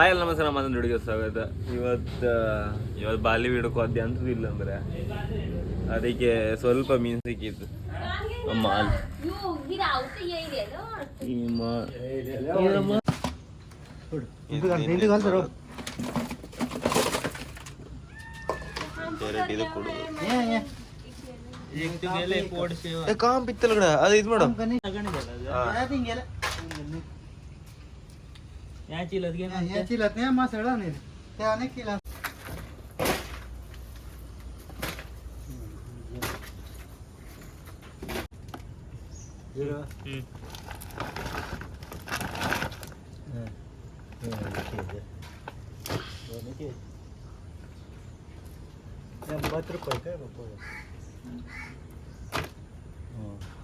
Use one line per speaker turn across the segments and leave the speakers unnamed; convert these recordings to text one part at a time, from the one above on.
Hi ಎಲ್ಲ ನಮಸ್ಕಾರ. ಮತ್ತೊಂದು ಹುಡುಗ ಸ್ವಾಗತ. ಇವತ್ತು ಇವತ್ತು ಬಾಲಿ ಹಿಡ್ಕೋ ಅದ್ದೆ ಅಂತದಿಲ್ಲ ಅಂದ್ರೆ. ಅದಕ್ಕೆ ಸ್ವಲ್ಪ ಮೀನು ಸಿಕ್ಕಿತ್ತು. ಮಾಲ್ ಈ ಮಾ- ಎರಡು ಇದು ಕೊಡು ಏ, ಕಾಂಪ್ ಇತ್ತಲ್ಲ ಕಡೆ ಅದು ಇದು ಮಾಡು
ಎಂಬತ್ತು ರೂಪಾಯಿ काय बापा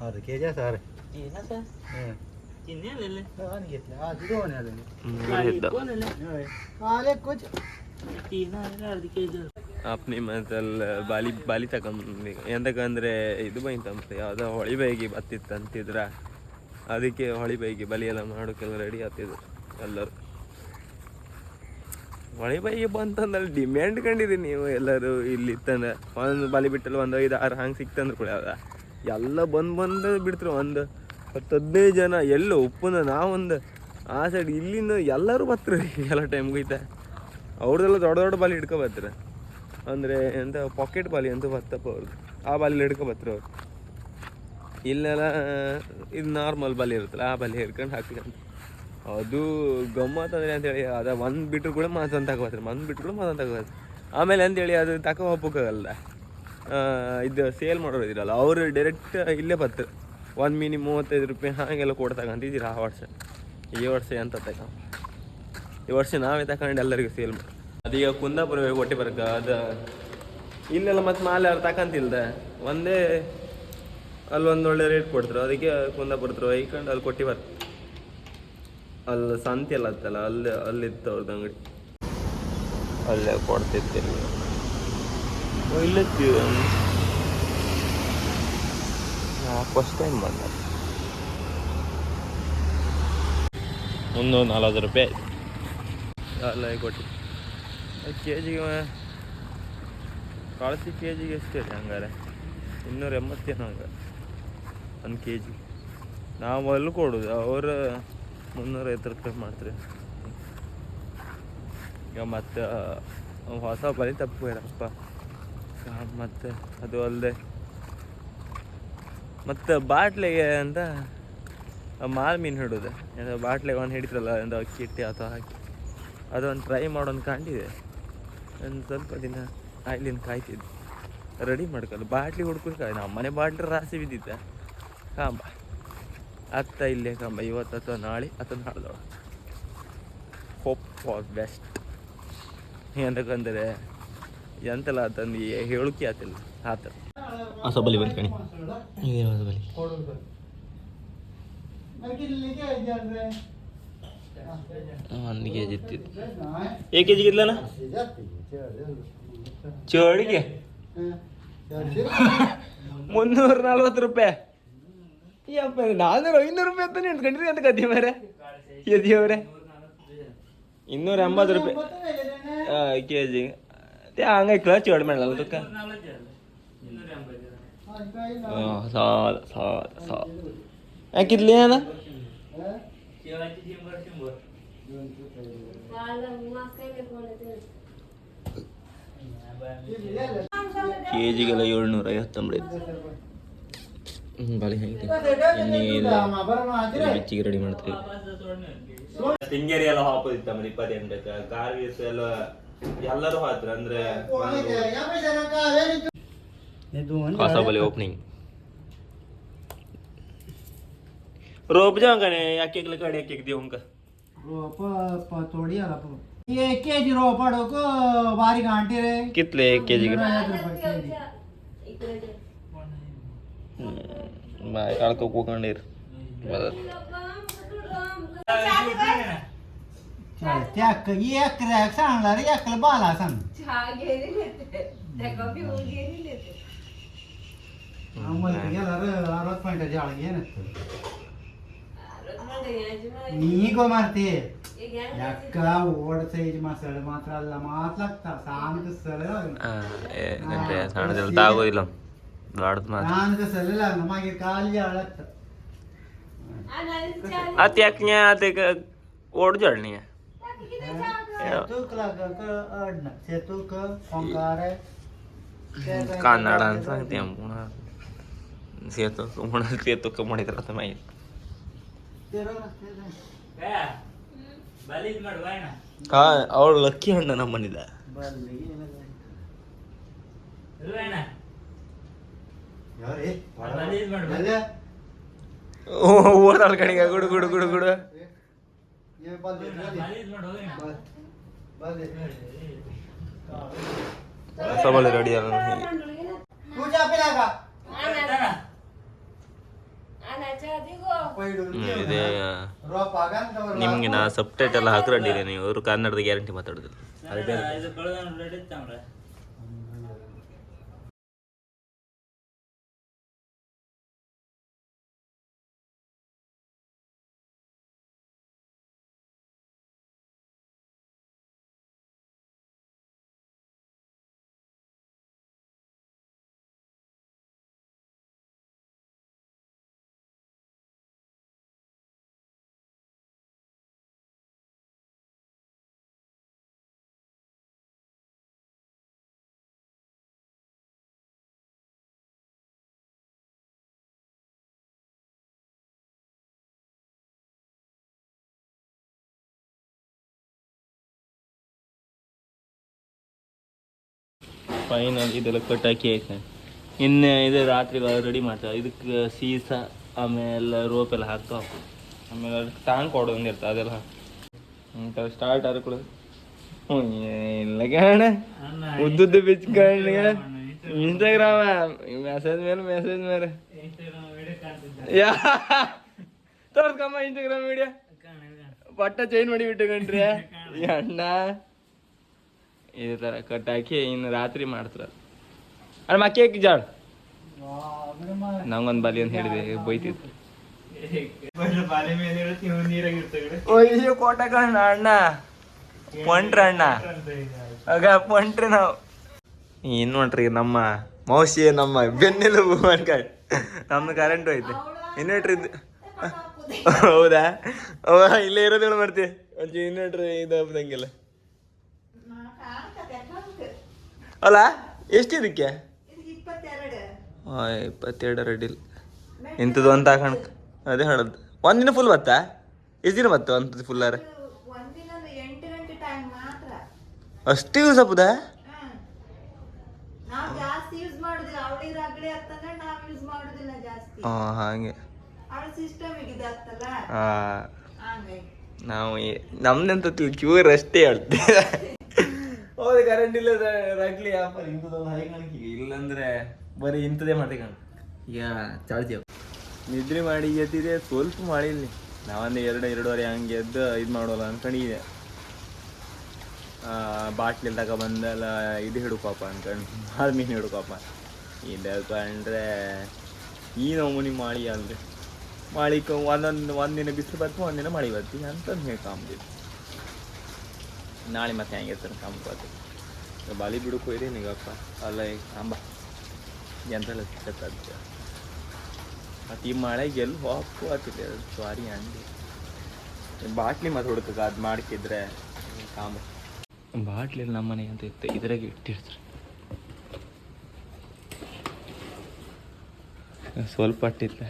अर्ध के जी सर घेतलं आज दोन आले आले कुछ
ಅಪ್ನಿ ಮತ್ತಲ್ಲ ಬಾಲಿ ಬಾಲಿ ತಗೊಂಬಂದು ಎಂತಕಂದ್ರೆ ಇದು ಬೈತಂತ ಯಾವುದೋ ಹೊಳಿ ಬೈಗಿ ಬತ್ತಿತ್ತು ಅಂತಿದ್ರ? ಅದಕ್ಕೆ ಹೊಳಿ ಬೈಗಿ ಬಲಿ ಎಲ್ಲ ಮಾಡೋಕ್ಕೆಲ್ಲ ರೆಡಿ ಆಗ್ತಿದ್ರು ಎಲ್ಲರು. ಹೊಳಿ ಬೈಗಿ ಬಂತಂದಲ್ಲಿ ಡಿಮ್ಯಾಂಡ್ ಕಂಡಿದೀನಿ ನೀವು ಎಲ್ಲರೂ ಇಲ್ಲಿ ಇತ್ತಂದ್ರೆ ಒಂದು ಬಲಿ ಬಿಟ್ಟಲ್ಲಿ ಒಂದು ಐದು ಆರು ಹಂಗೆ ಸಿಕ್ತಂದ್ರೆ ಕೂಡ. ಅದ ಎಲ್ಲ ಬಂದು ಬಂದು ಬಿಡ್ತರು ಒಂದು. ಹತ್ತು ಹದಿನೈದು ಜನ, ಎಲ್ಲೋ ಉಪ್ಪನ ನಾವೊಂದು ಆ ಸೈಡ್ ಇಲ್ಲಿಂದ ಎಲ್ಲರೂ ಬರ್ತಾರೆ. ಎಲ್ಲ ಟೈಮ್ ಹೋಯ್ತಾ ಅವ್ರದ್ದೆಲ್ಲ ದೊಡ್ಡ ದೊಡ್ಡ ಬಾಲಿ ಹಿಡ್ಕೊ ಬರ್ತಾರೆ. ಅಂದರೆ ಎಂತ ಪಾಕೆಟ್ ಬಾಲಿ ಅಂತ ಬರ್ತಪ್ಪ ಅವ್ರದ್ದು ಆ ಬಾಲಿ ಹಿಡ್ಕೊ ಬರ್ತಾರೆ ಅವ್ರು. ಇಲ್ಲೆಲ್ಲ, ಇದು ನಾರ್ಮಲ್ ಬಾಲಿ ಇರುತ್ತಲ್ಲ, ಆ ಬಾಲಿ ಹಿಡ್ಕೊಂಡು ಹಾಕ್ಲಿಕ್ಕೆ ಅದು ಗಮ್ಮತ್ ಅಂದ್ರೆ ಅಂತೇಳಿ ಅದ ಒಂದು ಬಿಟ್ರು ಕೂಡ ಮಾತಂತ ತಗೋತಾರೆ ಒಂದು ಬಿಟ್ರು ಕೂಡ ಮಾತಂತ ಹಾಕ್ಬಾರ್ದು ಆಮೇಲೆ ಅಂತೇಳಿ ಅದು ತಕೋ ಹೋಗೋಕ್ಕಾಗಲ್ಲ ಇದು ಸೇಲ್ ಮಾಡೋರು ಇದಿರಲ್ಲ, ಅವರು ಡೈರೆಕ್ಟ್ ಇಲ್ಲೇ ಬರ್ತಾರೆ. ಒಂದು ಮಿನಿ ಮೂವತ್ತೈದು ರೂಪಾಯಿ ಹಾಗೆಲ್ಲ ಕೊಡ್ತಕ್ಕಂತಿದ್ದೀರ ಆ ವರ್ಷ. ಈ ವರ್ಷ ಎಂತ ತಗ? ಈ ವರ್ಷ ನಾವೇ ತಗೊಂಡು ಎಲ್ಲರಿಗೂ ಸೇಲ್ ಮಾಡಿ. ಅದೀಗ ಕುಂದಾಪುರ ಒಟ್ಟಿ ಬರಕ ಅದ ಇಲ್ಲೆಲ್ಲ ಮತ್ತೆ ಮಾಲೆ ಅವ್ರು ತಕಂತಿಲ್ದ. ಒಂದೇ ಅಲ್ಲೊಂದು ಒಳ್ಳೆ ರೇಟ್ ಕೊಡ್ತಾರೆ ಅದಕ್ಕೆ ಕುಂದಾಪುರ ಹತ್ರ ಒಯ್ಕೊಂಡು ಅಲ್ಲಿ ಕೊಟ್ಟಿ ಬರ್ತಾರೆ ಅಲ್ಲಿ ಸಂತೆ ಎಲ್ಲ ಹತ್ತಲ್ಲ ಅಲ್ಲಿ, ಅಲ್ಲಿತ್ತು ಅವ್ರದ್ದು ಅಂಗಡಿ. ಅಲ್ಲೇ ಕೊಡ್ತಿರ್ತೀವಿ ಇಲ್ಲತ್ತಿ ಫಸ್ಟ್ ಟೈಮ್ ಬಂದ ಒಂದು ನಲ್ವತ್ತು ರೂಪಾಯಿ. ಅಲ್ಲ ಕೊಟ್ಟು. ಕೆ ಜಿಗೆ ಕಳಿಸಿ ಕೆ ಜಿಗೆ ಎಷ್ಟು ಇದೆ ಹಂಗಾರೆ. ಇನ್ನೂರ ಎಂಬತ್ತೇನು ಹಂಗೆ. ಒಂದು ಕೆ ಜಿ ನಾವು ಅಲ್ಲಿ ಕೊಡೋದು. ಅವರು ಮುನ್ನೂರೈವತ್ತು ರೂಪಾಯಿ ಮಾಡ್ತಾರೆ. ಈಗ ಮತ್ತು ಹೊಸ ಬಲಿ ತಪ್ಪಿರಪ್ಪ ಮತ್ತು ಅದು ಅಲ್ಲದೆ ಮತ್ತು ಬಾಟ್ಲಿಗೆ ಅಂತ ಮಾಲ್ ಮೀನು ಹಿಡೋದು. ಏನೋ ಬಾಟ್ಲಿಗೆ ಒಂದು ಹಿಡಿತಲ್ಲ ಒಂದು ಅಕ್ಕಿ ಹಿಟ್ಟಿ ಅಥವಾ ಹಾಕಿ. ಅದೊಂದು ಟ್ರೈ ಮಾಡೋನ್ ಕಂಡಿದೆ ಒಂದು ಸ್ವಲ್ಪ ದಿನ ಆಯ್ಲಿಂದ ಕಾಯ್ತಿದ್ದೆ. ರೆಡಿ ಮಾಡ್ಕೊಳ್ಳಿ ಬಾಟ್ಲಿ ಹುಡ್ಕೊಂಡು ಕಾಯ್ ನಮ್ಮ ಮನೆ ಬಾಟ್ಲಿ ರಾಸಿ ಬಿದ್ದಿದ್ದೆ. ಕಾಂಬ. ಅತ್ತ ಇಲ್ಲೇ ಕಾಂಬ. ಇವತ್ತು ಅಥವಾ ನಾಳೆ ಅಥವಾ ನಾಳ್ದವ ಹೋಪ್ ಫಾರ್ ಬೆಸ್ಟ್ ಏನಕ್ಕಂದರೆ ಎಂತಲ್ಲ ಆತಂದು? ಹೇಳೋಕೆ ಆತಿಲ್ಲ. ಆ ಥರ ಹೊಸ ಬಲಿ ಬಲಿ ಒಂದು ಕೆ ಜಿ ಇತ್ತಿತ್ತು ಏ ಕೆ ಜಿಗೆ ಚೋಳಿಗೆ? ಮುನ್ನೂರ ನಲ್ವತ್ತು ರೂಪಾಯಿ. ಯಪ್ಪ ನಾನ್ನೂರು ಐನೂರು ರೂಪಾಯಿ ಅಂತ ನಿಂತ್ಕೊಂಡಿರಿ ಅಂತ ಗದ್ದೆ ಮೇರೆ. ಎದಿಯವ್ರೆ ಇನ್ನೂರ ಎಂಬತ್ತು ರೂಪಾಯಿ. ಕೆ ಜಿ ಹಂಗೆ ಕ್ಲಚ್ ಹೊಡ್ ಸಾಲ ಸಾಲ ಯಾಕಿರ್ಲಿ ಏನ ಕೆ ಜಿಗೆಲ್ಲ ಏಳ್ನೂರ ಐವತ್ತೊಂಬತ್ತು ಬಾಳಿ ಹೆಂಗೆ ಬಿಚ್ಚಿಗೆ ರೆಡಿ ಮಾಡ್ತೀವಿ ಸಿಂಗೇರಿ ಎಲ್ಲ ಹಾಕೋದಿತ್ತ ಮನೆ ಇಪ್ಪತ್ತೆಂಟಕ್ಕೆ ಗಾರ್ವೀಸ್ ಎಲ್ಲ ಎಲ್ಲರೂ ಹಾತ್ರ ಅಂದ್ರೆ ಹೊಸ ಬಲಿ ಓಪನಿಂಗ್ रोप जाओ कने एक एक लकड़ी एक एक दियो उनका
तोड़ी आला ये के जी रो पड़ो को बारी घंटे रे
कितले एक केजी का बाय काळको कोकंडीर
त्याक एक रॅक सांगला रे एकला बाला सांग ನೀಗೋ ಮಾಡ್ತಿ ಎಕ್ಕ ಓಡ್ಸ ಈಜ್ ಮಾ ಸಳ ಮಾತ್ರ ಅಲ್ಲ ಮಾತ್ಲಾಗ್ತ ಸಾನಕ ಸಳ ಏನ್ರಿ
ಸಣ್ಣದಲ್ಲಿ ತಾಗೋದಿಲ್ಲ ಲಾಡ್ದು ಮಾತ್ರ
ಸಾನಕ ಸಳ ನಮಗೆ ಕಾಲಿಗೆ ಹಾಳಾಗ್ತ
ಅತ್ ಯಾಕೆ ಅದಕ್ಕೆ ಓಡ್ ಜಡ್ನಿ ಕನ್ನಡ ಅಂತ ಸಂಗತಿ ಪುಣ ಸೇತು ಸುಮ್ಮನೆ ಸೇತು ಕಮ್ಮಿದ್ರ ತಮ್ಮ ಹಾ ಅವಳು ಲಕ್ಕಿ ಹಣ್ಣ ನಮ್ಮ ಓ ಓಡಾಳ ಕಡೆಗೆ ಗುಡು ಗುಡು ಗುಡು ಗುಡು. ಸಬಳ ರೆಡಿ
ಆಗ
ನಿಮ್ಗೆ ನಾ ಸಬ್ ಟೈಟಲ್ ನೀವು ಇವರು ಕನ್ನಡದ ಗ್ಯಾರಂಟಿ ಮಾತಾಡೋದಿಲ್ಲ. ಫೈನಲ್ ಇದೆಲ್ಲ ಕಟ್ಟಾಕಿ ಆಯ್ತು ಇನ್ನು ಇದು ರಾತ್ರಿ ರೆಡಿ ಮಾಡ್ತಾರೆ ಇದಕ್ಕೆ ಸೀಸ ಆಮೇಲೆ ರೋಪ್ ಎಲ್ಲ ಹಾಕ್ತಾವ ಆಮೇಲೆ ಅದಕ್ಕೆ ಟಾಂಗ್ ಕೊಡೋದು ಇರ್ತದೆ ಅದೆಲ್ಲ ಅಂತ ಸ್ಟಾರ್ಟ್ ಆದ್ರೆ ಕೂಡ ಹ್ಞೂ ಇಲ್ಲ ಕಣ ಉದ್ದುದ್ದು ಬಿಚ್ಕಂಡು ಇನ್ಸ್ಟಾಗ್ರಾಮ ಮೆಸೇಜ್ ಮೇಲೆ ಮೆಸೇಜ್ ಮೇಲೆ ಯಾ ತೋರ್ಸ್ಕಮ್ಮ ಇನ್ಸ್ಟಾಗ್ರಾಮ್ ವಿಡಿಯೋ ಪಟ್ಟ ಚೈನ್ ಮಾಡಿ ಬಿಟ್ಟು ಕಣ್ರಿ ಈ ಅಣ್ಣ ಇದೇ ಥರ ಕಟ್ ಹಾಕಿ ಇನ್ನು ರಾತ್ರಿ ಮಾಡ್ತಾರೆ. ಅಲ್ಲ ಮಕ್ಕಿ ಹಾಕಿ ಜಾಡ್ ನಂಗೊಂದು ಬಲಿ ಅಂತ ಹೇಳಿದೆ ಬೈತಿತ್ತು ಅಯ್ಯೋ, ಕೋಟ ಕಣ್ಣ, ಅಣ್ಣ. ಪೊಂಟ್ರ ಅಣ್ಣ. ಆಗ ಪೊಂಟ್ರಿ ನಾವು. ಏನ್ ನೋಡ್ರಿ ನಮ್ಮ ಮೌಸಿ ನಮ್ಮ ಬೆನ್ನೆಲುಬು ಅನ್ಕೊಂಡು. ನಮ್ದು ಕರೆಂಟ್ ಹೋಯ್ತು. ಇನ್ವರ್ಟ್ರ್ ಇದ್ದು ಹೌದಾ? ಅವ ಇಲ್ಲೇ ಇರೋದೇಳು ಮಾಡ್ತೀವಿ ಒಂಚೂರು ಇದು ಅಲ್ಲ ಎಷ್ಟಿದಕ್ಕೆ? ಇಪ್ಪತ್ತೆರಡು. ರೆಡಿಲ್ ಇಂಥದ್ದು ಅಂತ ಹಾಕೊಂಡ್ ಅದೇ ಹೇಳೋದು. ಒಂದಿನ ಫುಲ್ ಬತ್ತಾ? ಎಷ್ಟು ದಿನ ಬತ್ತು ಅಂಥದ್ದು ಫುಲ್ಲಾರ ಅಷ್ಟು ಯೂಸ್
ಜಾಸ್ತಿ
ಹಾಂ ಹಾಗೆ. ಹಾಂ ನಾವು ನಮ್ದಂತ ಕ್ಯೂರ್ ಅಷ್ಟೇ ಹೇಳ್ತೇವೆ ಕರೆಂಟ್ ಇಲ್ಲದ ರಗ್ಲಿ ವ್ಯಾಪಾರ ಇಂಥದ್ದೊಂದು ಹೈಗಾಣಿಕೆ ಇಲ್ಲಂದ್ರೆ ಬರೀ ಇಂಥದೇ ಮಾಡ್ತೀವಿ ಕಣ. ಈಗ ಚಾರ್ಜ್ ನಿದ್ರೆ ಮಾಡಿ ಎದ್ದಿದೆ ಸ್ವಲ್ಪ ಮಾಡಿಲ್ಲ ನಾವೊಂದು ಎರಡು, ಎರಡೂವರೆ ಹಂಗೆ ಎದ್ದು ಇದು ಮಾಡೋಲ್ಲ ಅನ್ಕೊಂಡಿದ್ದೆ. ಬಾಟ್ಲಿ ಬಂದಲ್ಲ, ಇದು ಹಿಡ್ಕೋಪ ಅನ್ಕೊಂಡು ಭಾಳ ಮೀನು ಹಿಡ್ಕೋಪ ಇದು ಕಂಡ್ರೆ ಈ ನಮೂನಿ ಮಾಡಿ ಅಂದ್ರೆ. ಮಾಡಿಕ ಒಂದೊಂದು, ಒಂದಿನ ಬಿಸಿಲು ಬರ್ತು ಒಂದಿನ ಮಳೆ ಬರ್ತೀವಿ ಅಂತಂದು ಹೇಳಿ ಕಾಮ್ದಿದ್ದು ನಾಳೆ ಮತ್ತೆ ಹೆಂಗಿರ್ತಾರೆ ಕಾಮ್ಕೋತಿ ಬಾಲಿ ಬಿಡಕ್ಕೆ ಹೋಯ್ರಿ ನಿಗಪ್ಪ ಅಲ್ಲ ಈಗ ಅಂಬ ಎಂತಲ್ಲ ಸಿಕ್ಕತ್ತೆ ಮತ್ತು ಈ ಮಳೆಗೆ ಎಲ್ಲಿ ಹೋಗು ಆಗ್ತಿಲ್ಲ ಸ್ವಾರಿ ಅಂಡಿ ಬಾಟ್ಲಿ ಮತ್ತೆ ಹುಡುಕಕ್ಕೆ ಅದು ಮಾಡ್ಕಿದ್ರೆ ಕಾಮ ಬಾಟ್ಲಿ ನಮ್ಮ ಮನೆ ಅಂತ ಇತ್ತು ಇದ್ರಾಗ ಇಟ್ಟಿರ್ತಾರೆ ಸ್ವಲ್ಪ ಅಟ್ಟಿಲ್ಲ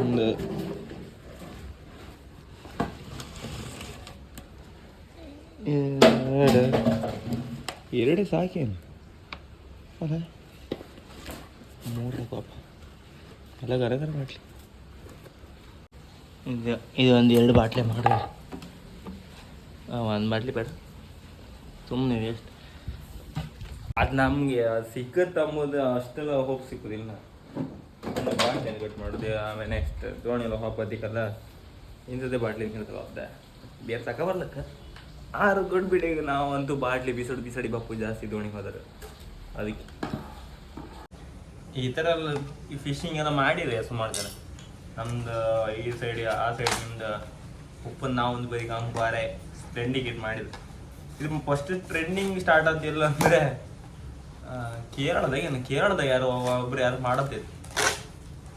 ಒಂದು ಎರಡು ಎರಡು ಸಾಕೇನು ಅಲ್ಲ ಮೂರು ಪಾಪ ಎಲ್ಲ ಗರ ಗರ ಬಾಟ್ಲಿ ಇದು ಇದು ಒಂದು ಎರಡು ಬಾಟ್ಲಿ ಮಾಡ್ರಿ ಒಂದು ಬಾಟ್ಲಿ ಬೇಡ. ಸುಮ್ಮನೆ ವೇಸ್ಟ್ ಅದು ನಮಗೆ ಸಿಕ್ಕತ್ತೆ ಅಂಬೋದು ಅಷ್ಟೆಲ್ಲ ಹೋಪ್ ಸಿಕ್ಕುದಿಲ್ಲ. ಬಾಟ್ಲಿ ಕಟ್ ಮಾಡೋದು? ಆಮೇಲೆ ನೆಕ್ಸ್ಟ್ ದೋಣಿ ಎಲ್ಲ ಅದಕ್ಕೆಲ್ಲ ಇಂಥದ್ದೇ ಬಾಟ್ಲಿ ನಿಲ್ತಾವ ಬೇರೆ ತಕ ಬರ್ಲಕ್ಕ? ಆರು ಬಿಡಿ ನಾವು ಬಾಡ್ಲಿ ಬಾಟ್ಲಿ ಬಿಸಡಿ ಬಿಸಡಿ ಬಪ್ಪು ಜಾಸ್ತಿ ದೋಣಿ ಹೋದ್ರೆ. ಅದಕ್ಕೆ. ಈ ಥರ ಎಲ್ಲ ಈ ಫಿಶಿಂಗ್ ಎಲ್ಲ ಮಾಡಿದೆ ಸುಮಾರು ಜನ. ನಮ್ದು ಈ ಸೈಡ್ ಆ ಸೈಡ್ ನಿಮ್ದು ಉಪ್ಪನ್ನು ನಾವೊಂದು ಬರೀ ಬಾರೆ ಟ್ರೆಂಡಿಂಗ್ ಇದು ಮಾಡಿದ್ರು ಇದು ಫಸ್ಟ್ ಟ್ರೆಂಡಿಂಗ್ ಸ್ಟಾರ್ಟ್ ಆದಿಲ್ಲ ಅಂದರೆ ಕೇರಳದಾಗ ಏನು, ಕೇರಳದಾಗ ಯಾರು ಒಬ್ರು ಯಾರು ಮಾಡತ್ತಿದ್ರು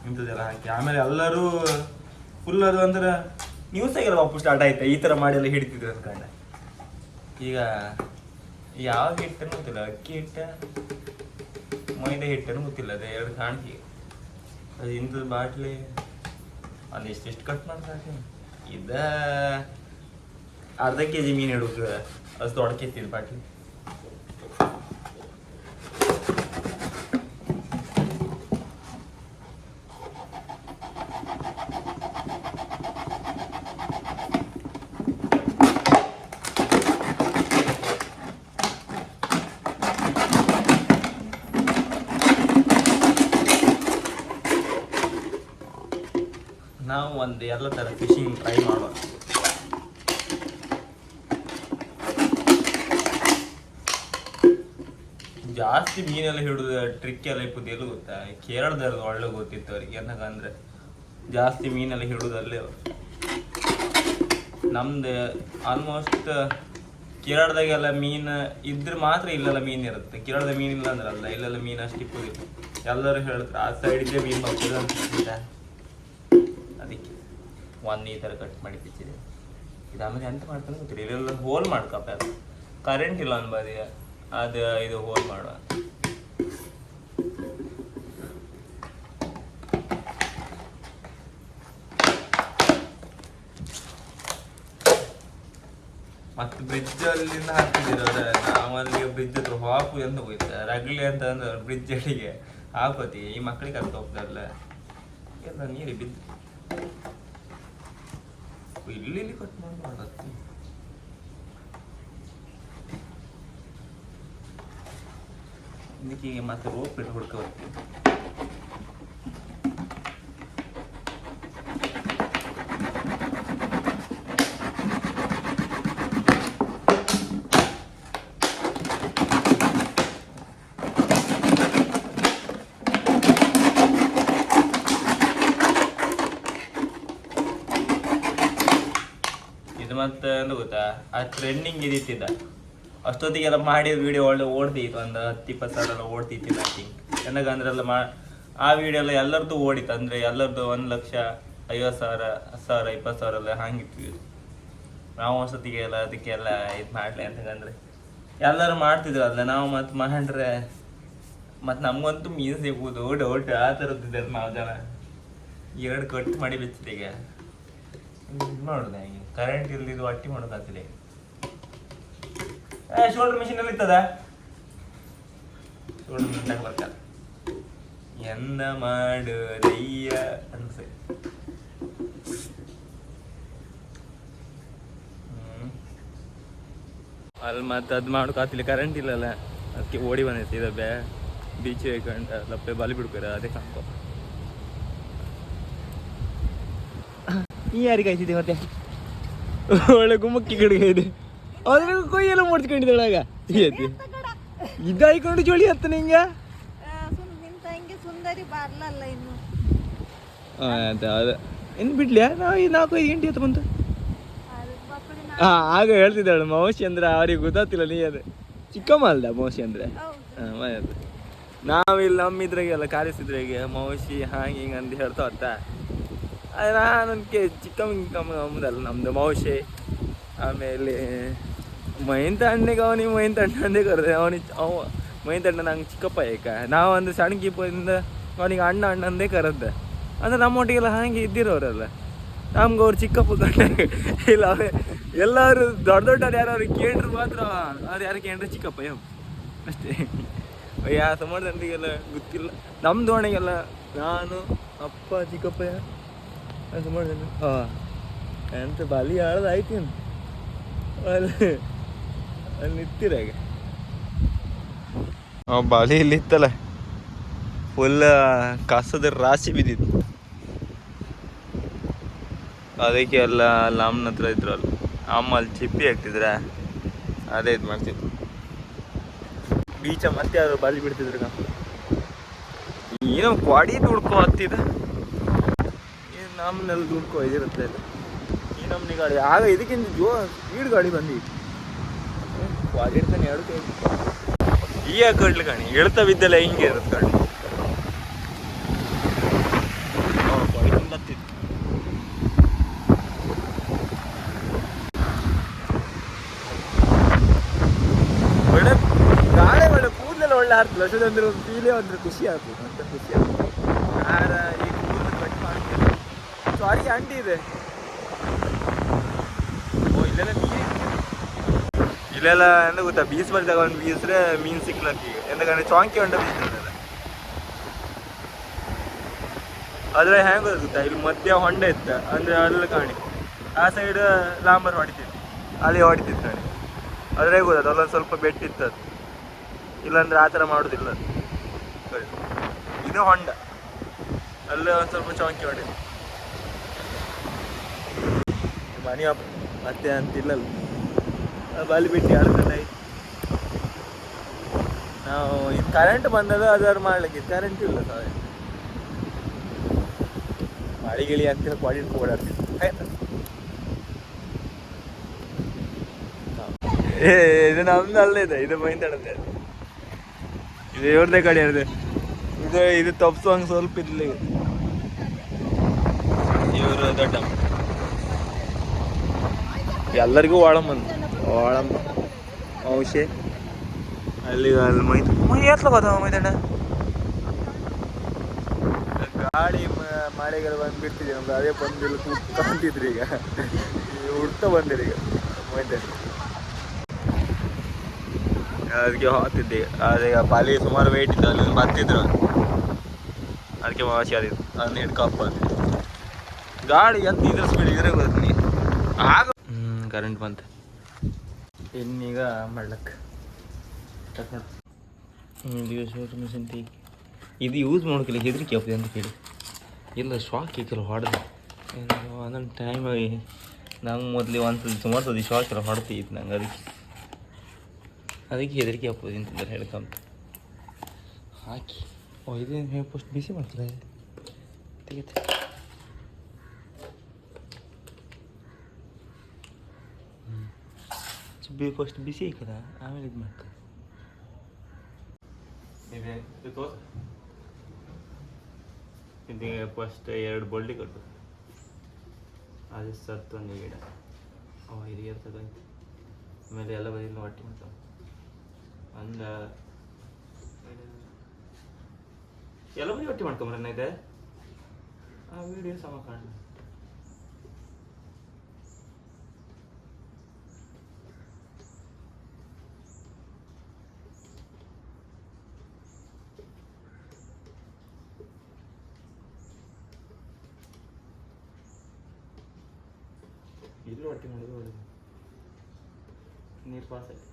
ಇಂಥದ್ದೆಲ್ಲ ಹಾಕಿ. ಆಮೇಲೆ ಎಲ್ಲರೂ ಫುಲ್ ಅದು ಅಂದ್ರೆ ನ್ಯೂಸಾಗೆಲ್ಲ ವಾಪಸ್ ಸ್ಟಾರ್ಟ್ ಆಯ್ತಾ? ಈ ಥರ ಮಾಡಿ ಎಲ್ಲ ಹಿಡಿತಿದ್ರು ಅನ್ಕೊಂಡೆ ಈಗ ಯಾವ ಹಿಟ್ಟನ್ನು ಗೊತ್ತಿಲ್ಲ. ಅಕ್ಕಿ ಹಿಟ್ಟ, ಮೈದಾ ಹಿಟ್ಟನ್ನು ಗೊತ್ತಿಲ್ಲ. ಅದೇ ಎರಡು ಕಾಣಿಕೆ. ಅದು ಇಂಥದ್ದು ಬಾಟ್ಲಿ. ಅದು ಎಷ್ಟೆಷ್ಟು ಕಟ್ ಮಾಡ್ತಾರೆ ಇದ ಅರ್ಧ ಕೆ ಜಿ ಮೀನು ಹಿಡುದು ಅದು ದೊಡ್ಡ ಬಾಟ್ಲಿ ನಾವು ಒಂದು ಎಲ್ಲ ಥರ ಫಿಶಿಂಗ್ ಟ್ರೈ ಮಾಡುವ ಜಾಸ್ತಿ ಮೀನೆಲ್ಲ ಹಿಡಿದ ಟ್ರಿಕ್ ಎಲ್ಲ ಇಪ್ಪತ್ತು ಎಲ್ಲಿ ಗೊತ್ತಾ? ಕೇರಳದಲ್ಲಿ ಒಳ್ಳೆ ಗೊತ್ತಿತ್ತು ಅವ್ರಿಗೆ. ಏನಕಂದ್ರೆ ಜಾಸ್ತಿ ಮೀನೆಲ್ಲ ಹಿಡುದಲ್ಲೇ ಅವ್ರು. ನಮ್ದು ಆಲ್ಮೋಸ್ಟ್ ಕೇರಳದಾಗೆಲ್ಲ ಮೀನು ಇದ್ರೆ ಮಾತ್ರ ಇಲ್ಲೆಲ್ಲ ಮೀನು ಇರುತ್ತೆ. ಕೇರಳದ ಮೀನು ಅಂದ್ರಲ್ಲ ಇಲ್ಲೆಲ್ಲ ಮೀನು ಅಷ್ಟು ಇಪ್ಪುದಿಲ್ಲ. ಎಲ್ಲರೂ ಹೇಳ್ತಾರೆ, ಆ ಸೈಡಿಗೆ ಮೀನು ಬರ್ತದೆ ಅಂತ. ಅದಕ್ಕೆ ಒನ್ ಈ ಥರ ಕಟ್ ಮಾಡಿ ಬಿಚ್ಚಿದೆ. ಇದು ಆಮೇಲೆ ಎಂತ ಮಾಡ್ತಾನೆ ಗೊತ್ತಿಲ್ಲ. ಇಲ್ಲೆಲ್ಲ ಹೋಲ್ ಮಾಡ್ಕಪ್ಪ ಅದು ಕರೆಂಟ್ ಇಲ್ಲ ಬಾರಿ. ಅದು ಇದು ಹೋಲ್ ಮಾಡುವ ಮತ್ತೆ ಬ್ರಿಡ್ಜ್ ಅಲ್ಲಿಂದ ನಾವು ಅಲ್ಲಿ ಬ್ರಿಡ್ಜ್ ಹತ್ರ ಹಾಕು ಅಂತ ಹೋಯ್ತ ರಗಳಿ ಅಂತ ಅಂದ್ರೆ ಬ್ರಿಡ್ಜ್ ಅಡಿಗೆ ಹಾಕೋತಿ. ಈ ಮಕ್ಕಳಿಗೆ ಅಂತ ಹೋಗ್ತಾರಲ್ಲ ಎಲ್ಲ ನೀರಿ ಬಿದ್ದು. ಇಲ್ಲಿ ಕಟ್ ಮಾಡಿ ಮಾಡತ್ತಿ ಮತ್ತೆ ರೋಪ್ ಇಟ್ಟು ಹುಡ್ಕ ಬರ್ತೀವಿ ಇದು ಮತ್ತೆ ಏನು ಗೊತ್ತಾ ಆ ಟ್ರೆಂಡಿಂಗ್ ಇದಿತ್ತಿದ್ದ ಅಷ್ಟೊತ್ತಿಗೆಲ್ಲ ಮಾಡಿದ ವಿಡಿಯೋ ಒಳ್ಳೆ ಓಡ್ತಿತ್ತು, ಒಂದು ಹತ್ತು ಇಪ್ಪತ್ತು ಸಾವಿರ ಓಡ್ತಿತ್ತು ಐ ಥಿಂಕ್ ಚೆನ್ನಾಗಂದ್ರೆಲ್ಲ ಮಾ, ಆ ವಿಡಿಯೋ ಎಲ್ಲ ಎಲ್ಲರದ್ದು ಓಡಿತ್ತು, ಅಂದರೆ ಎಲ್ಲರದ್ದು ಒಂದು ಲಕ್ಷ ಐವತ್ತು ಸಾವಿರ, ಹತ್ತು ಸಾವಿರ, ಇಪ್ಪತ್ತು ಸಾವಿರ ಎಲ್ಲ ಹಾಂಗಿತ್ತು ನಾವು ಅಷ್ಟೊತ್ತಿಗೆ ಎಲ್ಲ ಅದಕ್ಕೆಲ್ಲ ಇದು ಮಾಡಲಿ ಅಂತಂದ್ರೆ ಎಲ್ಲರೂ ಮಾಡ್ತಿದ್ರು ಅಲ್ಲ ನಾವು ಮತ್ತೆ ಮಾಡ್ರೆ ಮತ್ತು ನಮಗಂತೂ ಮೀನು ಸಿಗ್ಬೋದು ಡೌಟ್ ಆ ಥರದ್ದು ನಾವು ಜನ. ಎರಡು ಕಟ್ ಮಾಡಿ ಬಿಚ್ಚಿದೆ ಈಗ. ನೋಡಿದೆ ಕರೆಂಟ್ ಇಲ್ದಿದ್ದು ಅಟ್ಟಿ ಮಾಡೋದಾಗ್ತಿದೆ ಶೋಲ್ಡರ್ ಮಿಷಿನ್ ಅಲ್ಲಿ ಇರ್ತದ? ಶೋಲ್ಡರ್ ಮಿಷಿನ್ ಬರ್ತಾರೆ ಎಂದ ಮಾಡುದಯ್ಯ ಅನ್ಸೆ. ಅಲ್ಲಿ ಮತ್ತೆ ಅದು ಮಾಡೋಕಾತಿಲ್ಲ ಕರೆಂಟ್ ಇಲ್ಲಲ್ಲ. ಅದಕ್ಕೆ ಓಡಿ ಬಂದೈತಿ ಇದು ಬೇ ಬೀಚ್ ಲಪ್ಪೆ ಬಲಿ ಬಿಡ್ಕೋರ ಅದೇ ಕಾಣ್ಕೊ. ನೀ ಯಾರಿಗೆ ಕಾಯ್ತಿದ್ದೆ ಮತ್ತೆ? ಒಳ್ಳೆ ಗುಮ್ಮಕ್ಕಿ ಕಡೆಗೆ ಇದೆ ಅದ್ರ ಕೊಯ್ಯೆಲ್ಲ ಮಾಡ್ಕೊಂಡಿದ್ದಾಳಾಗ ಏತಿ? ಇದಾಯ್ಕೊಂಡು ಚೋಳಿ ಹತ್ತ ನಿಂಗೆ
ನಿಂತ ಹಿಂಗೆ ಸುಂದರಿ ಬರ್ಲಲ್ಲ ಇನ್ನು.
ಅದ ಅದ. ಇನ್ನು ಬಿಡ್ಲಿಯಾ? ನಾವು ಈ ನಾಲ್ಕು ಐದು ಗಂಟೆ ಹೊತ್ತು ಬಂತು. ಹಾ ಆಗ ಹೇಳ್ತಿದ್ದಾಳು ಮೌಸಿ ಅಂದ್ರೆ ಅವ್ರಿಗೆ ಗೊತ್ತಾಗ್ತಿಲ್ಲ ನೀ ಅದು. ಚಿಕ್ಕಮ್ಮ ಅಲ್ದ ಮೌಸಿ ಅಂದ್ರೆ? ನಾವಿಲ್ಲಿ ನಮ್ಮ ಇದ್ರಾಗೆಲ್ಲ ಕಾಲಿಸಿದ್ರಾಗೆ ಮೌಸಿ ಹಾಂಗೆ ಹಿಂಗೆ ಅಂತ ಹೇಳ್ತಾ ಅದು ನಾನು ಕೆ ಚಿಕ್ಕಮ್ಮ ಗಿಕ್ಕಮ್ಮ ನಮ್ದಲ್ಲ ನಮ್ಮದು ಮೌಸಿ ಆಮೇಲೆ ಮೈಂತ ಅಣ್ಣಿಗೆ ಅವನಿಗೆ, ಮೈಂತ ಅಣ್ಣ ಅಂದೇ ಕರೆದೆ ಅವನಿಗೆ ಅವ, ಮೈಂತ ಅಣ್ಣ ನಂಗೆ ಚಿಕ್ಕಪ್ಪ ಏಕ. ನಾವು ಒಂದು ಸಣ್ಣ ಕಿಪ್ಪಿಂದ ಅವನಿಗೆ ಅಣ್ಣ ಅಣ್ಣ ಅಂದೇ ಕರೆದ್ದೆ ಅಂದ್ರೆ ನಮ್ಮೊಟ್ಟಿಗೆಲ್ಲ ಹಾಗೆ ಇದ್ದಿರೋರಲ್ಲ. ನಮ್ಗೆ ಅವ್ರು ಚಿಕ್ಕಪ್ಪ ಕಂಡ ಇಲ್ಲ ಅವೇ ಎಲ್ಲರೂ ದೊಡ್ಡ ದೊಡ್ಡವ್ರು ಯಾರು ಅವ್ರಿಗೆ ಕೇಳ್ರು ಮಾತ್ರ. ಅವ್ರು ಯಾರು ಕೇಳ್ರೆ ಚಿಕ್ಕಪ್ಪ ಅಷ್ಟೇ. ಅಷ್ಟೇ ಯಾ ಸಮಾಜದವರಿಗೆಲ್ಲ ಗೊತ್ತಿಲ್ಲ. ನಮ್ಮ ದೋಣಿಗೆಲ್ಲ ನಾನು, ಅಪ್ಪ, ಚಿಕ್ಕಪ್ಪ ಯಾರು ಹಾಂ ಎಂತ ಬಲಿ ಆಳದಾಯ್ತೀನಿ ಆಯ್ತು ಅಲ್ಲಿ ಅಲ್ಲಿ ನಿಂತಿರಾಗ ಬಾಲಿ ಇಲ್ಲಿ ಇತ್ತಲ್ಲ ಫುಲ್ ಕಸದ ರಾಶಿ ಬಿದ್ದಿತ್ತು. ಅದಕ್ಕೆ ಎಲ್ಲ ಲಾಮ್ನ ಹತ್ರ ಹತ್ರ ಇದ್ರಲ್ಲ, ಅಮ್ಮ ಅಲ್ಲಿ ಚಿಪ್ಪಿ ಹಾಕ್ತಿದ್ರ, ಅದೇ ಇದು ಮಾಡ್ತಿದ್ರು. ಬೀಚ ಮತ್ತೆ ಯಾರು ಬಾಲಿ ಬಿಡ್ತಿದ್ರು ಏನೋ ಕ್ವಾಡಿ ದುಡ್ಕೊ ಹತ್ತಿದ. ನಮ್ಮನ್ನೆಲ್ಲ ದುಡ್ಕೊ ಇದಿರುತ್ತೆ. ಅದು. ಈ ನಮ್ಮನೆ ಗಾಡಿ, ಆಗ ಇದಕ್ಕಿಂತ ಜೋ ಸ್ಪೀಡ್ ಗಾಡಿ ಬಂದಿತ್ತು. ಕ್ವಾಲಿಟಿತಾನೆ ಎರಡು ಕೈ ಈ ಕಡ್ಲು ಕಾಣಿ ಎಳ್ತಾ ಬಿದ್ದಲ್ಲ ಹಿಂಗೆ ಇರುತ್ತೆ ಕಣ್ಣು. ಒಳ್ಳೆ ಗಾಳಿ ಒಳ್ಳೆ ಕೂದಲೆಲ್ಲ ಒಳ್ಳೆ ಆಗ್ತದೆ ಅಷ್ಟೊಂದ್ರೆ ಒಂದು ಫೀಲೇ ಅಂದ್ರೆ ಖುಷಿ ಆಗ್ತದೆ ಅಂತ ಖುಷಿ ಆಗ್ತದೆ. ಈ ಕೂದಲು ಕಟ್ ಸಾರಿ ಅಂಡಿ ಇದೆ. ಓ ಇಲ್ಲೆಲ್ಲ ಇಲ್ಲೆಲ್ಲ ಎಂತ ಗೊತ್ತಾ, ಬೀಸ್ ಬಲ್ ತಗೊಂಡು ಬೀಸ್ರೆ ಮೀನ್ ಸಿಕ್ಲಕ್ಕ ಈಗ ಎಂತಕಂದ್ರೆ ಚೌಂಕಿ ಹೊಂಡ ಬೀಸ್ತಾರೆ ಆದ್ರೆ ಹೆಂಗ್ ಗೊತ್ತಾ, ಇಲ್ಲಿ ಮಧ್ಯ ಹೊಂಡ ಇತ್ತ, ಅಂದ್ರೆ ಅಲ್ಲಿ ಕಾಣಿ. ಆ ಸೈಡ್ ಲಾಂಬರ್ ಹೊಡಿತಿತ್ತು, ಅಲ್ಲಿ ಹೊಡಿತಿತ್ತು ಕಾಣಿ. ಅದ್ರೆ ಗೊತ್ತದ ಅಲ್ಲೊಂದು ಸ್ವಲ್ಪ ಬೆಟ್ಟಿತ್ತು ಅದು. ಇಲ್ಲಾಂದ್ರೆ ಆ ಥರ ಮಾಡೋದಿಲ್ಲ ಅದು. ಇದು ಹೊಂಡ. ಅಲ್ಲೇ ಒಂದು ಸ್ವಲ್ಪ ಚೌಂಕಿ ಹೊಡಿತು ಮನೆ ಮತ್ತೆ ಅಂತಿಲ್ಲಲ್ಲ. ಬಲಿ ಬಿಟ್ಟು ಆಡ್ಕೊಂಡಾಯ್ತು ನಾವು ಇದು ಕರೆಂಟ್ ಬಂದದ ಅದಾರು ಮಾಡ್ಲಿಕ್ಕೆ ಕರೆಂಟ್ ಇಲ್ಲ ಸರ್ ಮಳೆ ಗಿಳಿ ಅಂತ ಕ್ವಾಲಿಟಿ ಓಡಾಡ್ತಿತ್ತು ಆಯ್ತಾ ಏ ಇದು ನಮ್ದು ಅಲ್ಲೇ ಇದೆ ಇದು ಮೈಂದಾಡತ್ತೆ ಇದು ಇವ್ರದೇ ಕಡೆ ಇರದೆ. ಇದು ಇದು ತಪ್ಸುವಂಗೆ ಸ್ವಲ್ಪ ಇರ್ಲಿ. ಇವರು ದೊಡ್ಡ ಎಲ್ಲರಿಗೂ ವಾಳಂಬಂದು ಒಳಂಬ ಔಷೆ ಅಲ್ಲಿ ಅಲ್ಲಿ ಮೈ ಮೈ ಎತ್ಲ ಬದ ಮೈದಾನ ಗಾಡಿ ಮ- ಮಳೆಗಳು ಬಂದು ಬಿಡ್ತಿದೆ ನಮ್ದು ಅದೇ ಬಂದಿಲ್ಲ ಕಾಣ್ತಿದ್ರಿ ಈಗ. ಹುಡ್ತಾ ಬಂದಿರಿ ಈಗ ಮೈದಾನ ಅದಕ್ಕೆ ಹೋಗ್ತಿದ್ದೆ. ಅದೀಗ ಬಾಲಿ ಸುಮಾರು ವೆಯ್ಟ್ ಇತ್ತು ಅಲ್ಲಿ ಬರ್ತಿದ್ರು. ಅದಕ್ಕೆ ವಾಸಿ ಆದಿತ್ತು ಅದನ್ನ ಹಿಡ್ಕಪ್ಪ ಗಾಡಿ ಎಂತ ಇದ್ರ ಸ್ಪೀಡ್ ಇದ್ರೆ ಬರ್ತೀನಿ ಆಗ ಕರೆಂಟ್ ಬಂತು ಇನ್ನೀಗ ಮಾಡ್ಲಕ್ಕೆ ಮಿಷನ್ ಇದು ಯೂಸ್ ಮಾಡೋಕಿಲ್ಲ ಹೆದರಿಕೆ ಆಗ್ತದೆ ಅಂತ ಕೇಳಿ. ಇಲ್ಲ ಶಾಕ್ ಇಕ್ಕಿಲ್ಲ ಹೊಡೆದು. ಒಂದೊಂದು ಟೈಮ್ ನಂಗೆ ಮೊದಲು ಒಂದು ಸುಮಾರು ಸದಿ ಶಾಕ್ ಎಲ್ಲ ಹೊಡ್ತಿತ್ತು ನಂಗೆ ಅದಕ್ಕೆ. ಅದಕ್ಕೆ ಹೆದರಿಕೆ ಹಾಕ್ಬೋದು ಅಂತಂದ್ರೆ ಹೇಳ್ಕೊಂತ. ಹಾಕಿ. ಓ ಇದೇನು ಫಸ್ಟ್ ಬಿಸಿ ಮಾಡ್ತಾರೆ ತೆಗಿತೆ. ಬಿ ಫಸ್ಟ್ ಬಿಸಿ ಐಕದ ಆಮೇಲೆ ಇದು. ಇದೀಗ ಫಸ್ಟ್ ಎರಡು ಬಳ್ಳಿ ಕಟ್ಟು. ಅದು ಸತ್ತು ಒಂದು ಗಿಡ. ಅವ ಹಿರಿಯರ್ ಏರ್ತದಂತೆ ಆಮೇಲೆ ಎಲ್ಲ ಬದಿಯಿಂದ ಒಟ್ಟಿ ಅಂತ ಅಂದ ಎಲ್ಲ ಬದಿ ಒಟ್ಟಿ ಮಾಡ್ಕೊಂಬ್ರೆ ಇದೆ ಆ ವಿಡಿಯೋ ಸಮ ಕಾಣ ಇಲ್ಲಿ ಒಟ್ಟಿ ಮಾಡೋದು ಒಳ್ಳೆಯದು ನೀರು ಪಾಸ್ ಆಯ್ತು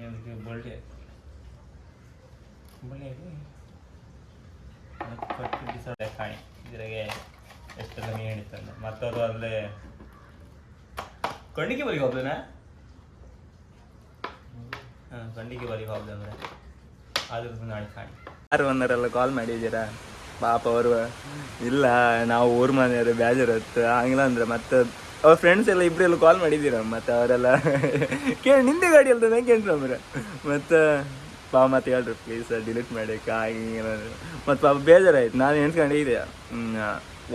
ಅದಕ್ಕೆ ಇದ್ರಾಗೆ ಎಷ್ಟೆಲ್ಲ ನೀರು ಹಿಡಿತಂದ ಅಲ್ಲೇ ಕಣ್ಣಿಗೆ ಬರೀ ಹೋಗ್ಲೇನಾ ಹಾಂ ಬರಿ ಬರಿಗೆ ಹೋಗ್ದೆ ಅಂದರೆ. ಆದ್ರೂ ನಾಳೆ ಕಾಣಿ. ಯಾರು ಒಂದರೆಲ್ಲ ಕಾಲ್ ಮಾಡಿದ್ದೀರಾ? ಪಾಪ ಅವರು. ಇಲ್ಲ, ನಾವು ಊರ್ ಮನೆಯವರು ಬೇಜಾರತ್ತು ಹಂಗಿಲ್ಲ ಅಂದ್ರೆ ಮತ್ತೆ ಅವ್ರ ಫ್ರೆಂಡ್ಸ್ ಎಲ್ಲ ಇಬ್ಬರೆಲ್ಲ ಕಾಲ್ ಮಾಡಿದ್ದೀರ? ಮತ್ತೆ ಅವರೆಲ್ಲ ಕೇಳಿ, ನಿಂದೆ ಗಾಡಿ ಅಲ್ದ ಕೇಳ್ರಿ ಕೇಳ್ರ ಮತ್ತು ಪಾಪ ಮತ್ತೆ ಹೇಳ್ರಿ ಪ್ಲೀಸ್ ಡಿಲೀಟ್ ಮಾಡಿ ಹಾಗೆ ಮತ್ತು ಪಾಪ ಬೇಜಾರಾಯ್ತು ನಾನು ಎಣ್ಸ್ಕೊಂಡಿದ್ದೆ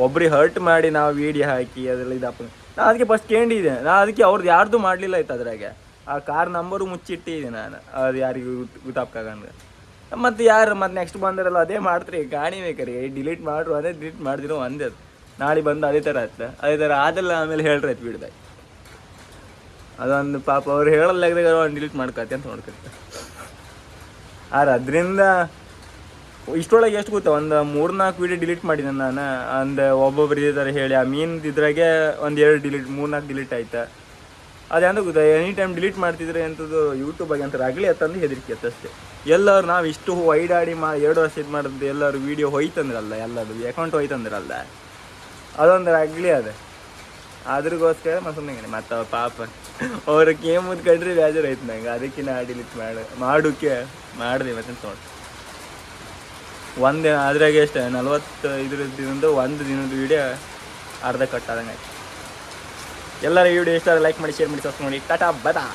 ಒಬ್ರಿಗೆ ಹರ್ಟ್ ಮಾಡಿ ನಾವು ವಿಡಿಯೋ ಹಾಕಿ ಅದೆಲ್ಲ ಇದಪ್ಪ ನಾ ಅದಕ್ಕೆ ಫಸ್ಟ್ ಕೇಳಿದ್ದೆ ನಾ ಅದಕ್ಕೆ ಅವ್ರದ್ದು ಯಾರ್ದು ಮಾಡಲಿಲ್ಲ ಆಯ್ತು ಅದ್ರಾಗೆ. ಆ ಕಾರ್ ನಂಬರು ಮುಚ್ಚಿಟ್ಟಿದ್ದೀನಿ ನಾನು. ಅದು ಯಾರಿಗೂ ಗೊತ್ತಾಗ್ಕಂದ್ರೆ ಮತ್ತು ಯಾರು ಮತ್ತು ನೆಕ್ಸ್ಟ್ ಬಂದರಲ್ಲ ಅದೇ ಮಾಡ್ತೀರಿ. ಗಾಣಿ ಬೇಕಾರಿ ಡಿಲೀಟ್ ಮಾಡ್ರು, ಅದೇ ಡಿಲೀಟ್ ಮಾಡಿದ್ರು ಒಂದೇ ಅದು. ನಾಳೆ ಬಂದು ಅದೇ ಥರ ಆಯ್ತು ಅದೇ ಥರ ಆದಲ್ಲ ಆಮೇಲೆ ಹೇಳ್ರಿ ಆಯ್ತು ಬಿಡ್ದೆ. ಅದೊಂದು ಪಾಪ ಅವ್ರು ಹೇಳಲ್ಲಾಗದಾಗ ಒಂದು ಡಿಲೀಟ್ ಮಾಡ್ಕತ್ತೆ ಅಂತ ನೋಡ್ಕತ್ತೆ ಆದ್ರೆ ಅದರಿಂದ ಇಷ್ಟೊಳಗೆ ಎಷ್ಟು ಗೊತ್ತಾ? ಒಂದು ಮೂರ್ನಾಲ್ಕು ವೀಡಿಯೋ ಡಿಲೀಟ್ ಮಾಡಿದೆ ನಾನು. ಒಂದು ಒಬ್ಬೊಬ್ರು ಥರ ಹೇಳಿ. ಆ ಮೀನ್ ಇದ್ರಾಗೆ ಒಂದು ಎರಡು ಡಿಲೀಟ್ ಮೂರ್ನಾಲ್ಕು ಡಿಲೀಟ್ ಆಯ್ತಾ? ಗೊತ್ತಾ ಎನಿ ಟೈಮ್ ಡಿಲೀಟ್ ಮಾಡ್ತಿದ್ರೆ ಎಂಥದ್ದು ಯೂಟ್ಯೂಬಾಗೆ ಅಂತ ರಗಳಿ ಅಂತಂದು ಹೆದರಿಕೆ ಅಷ್ಟೇ. ಎಲ್ಲರೂ ನಾವು ಇಷ್ಟು ವೈಡಾಡಿ ಮಾ, ಎರಡು ವರ್ಷ ಇದು ಮಾಡಿದ್ದು, ಎಲ್ಲರೂ ವೀಡಿಯೋ ಹೋಯ್ತಂದ್ರಲ್ಲ ಎಲ್ಲದು ಅಕೌಂಟ್ ಹೋಯ್ತಂದ್ರಲ್ಲ. ಅದೊಂದು ರಗಳಿ ಅದೇ. ಅದ್ರಿಗೋಸ್ಕರ ಮತ್ತೆ ಸುಮ್ಮನೆ ಮತ್ತೆ ಪಾಪ. ಅವ್ರ ಗೇಮ್ ಕಂಡ್ರೆ ಬೇಜಾರು ಐತೆ ನಂಗೆ, ಅದಕ್ಕೆ ನಾ ಡಿಲೀಟ್ ಮಾಡ ಮಾಡೋಕ್ಕೆ ಮಾಡಿದೆ ಮತ್ತೆ ತೊಗೊಂಡು ಒಂದು, ಅದ್ರಾಗೆ ಎಷ್ಟು ನಲ್ವತ್ತು ಇದ್ರದ್ದು ಒಂದು ದಿನದ ವೀಡಿಯೋ ಅರ್ಧ ಕಟ್ ಆದಂಗೆ ಆಯ್ತು. ಎಲ್ಲರ ವಿಡಿಯೋ ಇಷ್ಟ ಲೈಕ್ ಮಾಡಿ ಶೇರ್ ಮಾಡಿ ಸಬ್ಸ್ಕ್ರೈಬ್ ಮಾಡಿ. ಟಾಟಾ ಬದಾ